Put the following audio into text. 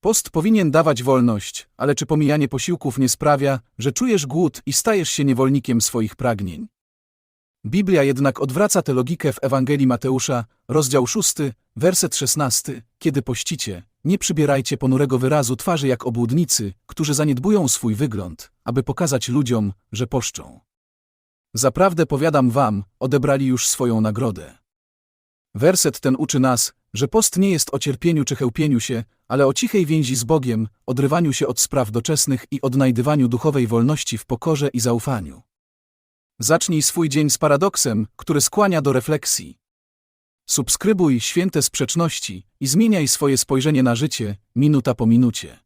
Post powinien dawać wolność, ale czy pomijanie posiłków nie sprawia, że czujesz głód i stajesz się niewolnikiem swoich pragnień? Biblia jednak odwraca tę logikę w Ewangelii Mateusza, rozdział 6, werset 16. Kiedy pościcie, nie przybierajcie ponurego wyrazu twarzy jak obłudnicy, którzy zaniedbują swój wygląd, aby pokazać ludziom, że poszczą. Zaprawdę powiadam wam, odebrali już swoją nagrodę. Werset ten uczy nas, że post nie jest o cierpieniu czy chełpieniu się, ale o cichej więzi z Bogiem, odrywaniu się od spraw doczesnych i odnajdywaniu duchowej wolności w pokorze i zaufaniu. Zacznij swój dzień z paradoksem, który skłania do refleksji. Subskrybuj święte sprzeczności i zmieniaj swoje spojrzenie na życie, minuta po minucie.